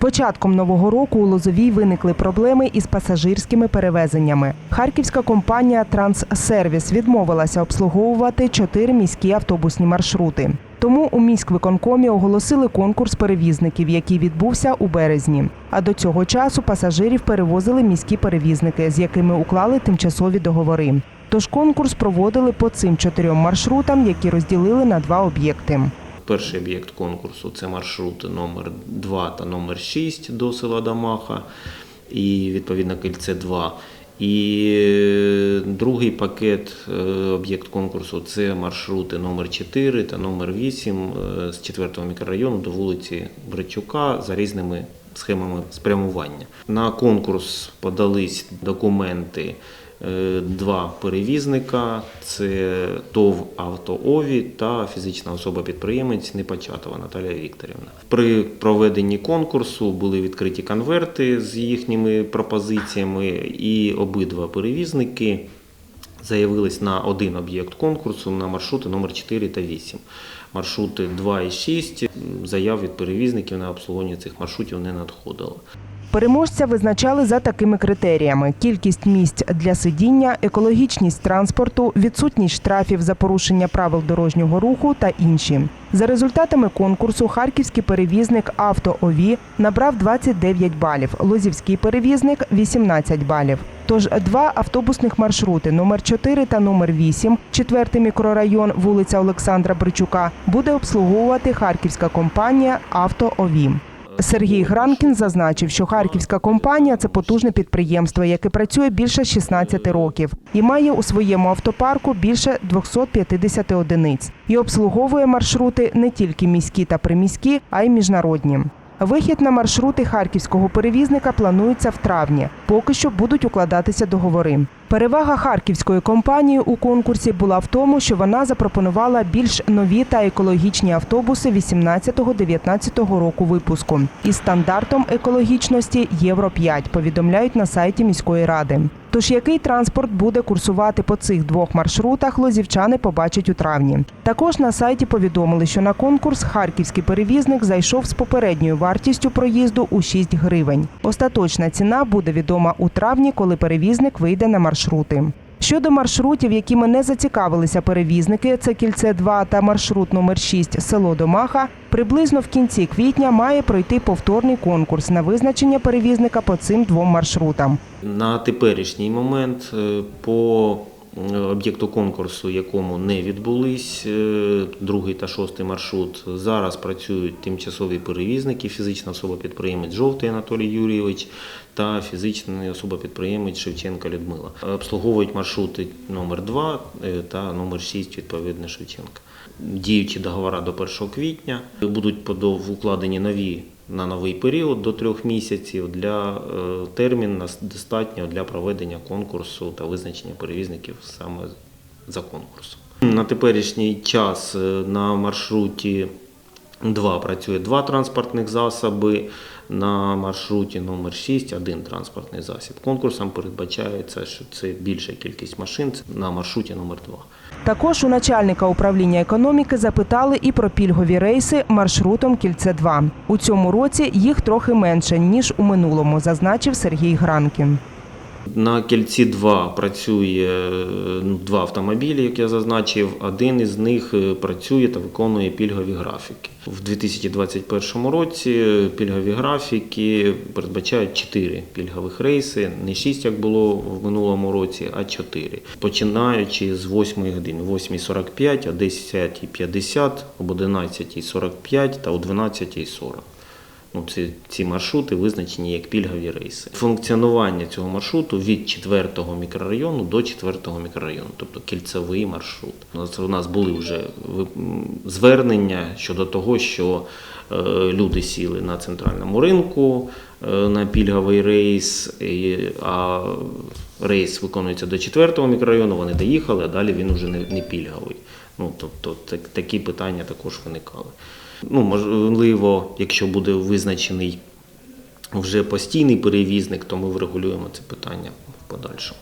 початком нового року у Лозовій виникли проблеми із пасажирськими перевезеннями. Харківська компанія Транссервіс відмовилася обслуговувати чотири міські автобусні маршрути. Тому у міськвиконкомі оголосили конкурс перевізників, який відбувся у березні. А до цього часу пасажирів перевозили міські перевізники, з якими уклали тимчасові договори. Тож конкурс проводили по цим чотирьом маршрутам, які розділили на два об'єкти. Перший об'єкт конкурсу це маршрути номер 2 та номер 6 до села Дамаха і відповідно кільце 2. І е, другий пакет е, об'єкт конкурсу це маршрути номер 4 та номер 8 е, з 4 мікрорайону до вулиці Бричука за різними схемами спрямування. На конкурс подались документи е, два перевізника: це ТОВ «Автоові» та фізична особа-підприємець Непочатова Наталія Вікторівна. При проведенні конкурсу були відкриті конверти з їхніми пропозиціями, і обидва перевізники заявились на один об'єкт конкурсу на маршрути номер 4 та 8. Маршрути 2 і 6 заяв від перевізників на обслуговування цих маршрутів не надходило. Переможця визначали за такими критеріями: кількість місць для сидіння, екологічність транспорту, відсутність штрафів за порушення правил дорожнього руху та інші. За результатами конкурсу харківський перевізник «Автоові» набрав 29 балів, лозівський перевізник 18 балів. Тож два автобусних маршрути номер 4 та номер 8, четвертий мікрорайон, вулиця Олександра Бричука, буде обслуговувати харківська компанія «Автоові». Сергій Гранкін зазначив, що харківська компанія це потужне підприємство, яке працює більше 16 років і має у своєму автопарку більше 250 одиниць і обслуговує маршрути не тільки міські та приміські, а й міжнародні. Вихід на маршрути харківського перевізника планується в травні. Поки що будуть укладатися договори. Перевага харківської компанії у конкурсі була в тому, що вона запропонувала більш нові та екологічні автобуси 18-19 року випуску із стандартом екологічності Євро 5, повідомляють на сайті міської ради. Тож який транспорт буде курсувати по цих двох маршрутах, лозівчани побачать у травні. Також на сайті повідомили, що на конкурс харківський перевізник зайшов з попередньою вартістю проїзду у 6 гривень. Остаточна ціна буде відома у травні, коли перевізник вийде на маршрути. Щодо маршрутів, якими не зацікавилися перевізники, це кільце 2 та маршрут номер 6 село Домаха, приблизно в кінці квітня має пройти повторний конкурс на визначення перевізника по цим двом маршрутам. На теперішній момент е, по об'єкту конкурсу, якому не відбулись е, другий та шостий маршрут, зараз працюють тимчасові перевізники, фізична особа-підприємець Жовтий Анатолій Юрійович та фізична особа-підприємець Шевченка Людмила. Обслуговують маршрути номер 2 та номер 6, відповідно Шевченка. Діючі договори до 1 квітня будуть укладені нові на новий період до трьох місяців для е, термін достатньо для проведення конкурсу та визначення перевізників саме за конкурсом. На теперішній час е, на маршруті 2 працює два транспортних засоби. На маршруті номер 6 один транспортний засіб. Конкурсом передбачається, що це більша кількість машин на маршруті номер 2 Також у начальника управління економіки запитали і про пільгові рейси маршрутом кільце 2 У цьому році їх трохи менше ніж у минулому, зазначив Сергій Гранкін. На кільці 2 працює ну, два автомобілі, як я зазначив. Один із них е, працює та виконує пільгові графіки. В 2021 році пільгові графіки передбачають 4 пільгових рейси, не 6, як було в минулому році, а 4. Починаючи з 8 години, 8.45, о 10.50, об 11.45 та о 12.40. Ну, це, ці маршрути визначені як пільгові рейси. Функціонування цього маршруту від 4-го мікрорайону до 4-го мікрорайону, тобто кільцевий маршрут. У нас, були вже звернення щодо того, що е, люди сіли на центральному ринку е, на пільговий рейс, а рейс виконується до 4-го мікрорайону, вони доїхали, а далі він вже не, не пільговий. Ну, тобто так, такі питання також виникали. Ну, можливо, якщо буде визначений вже постійний перевізник, то ми врегулюємо це питання в подальшому.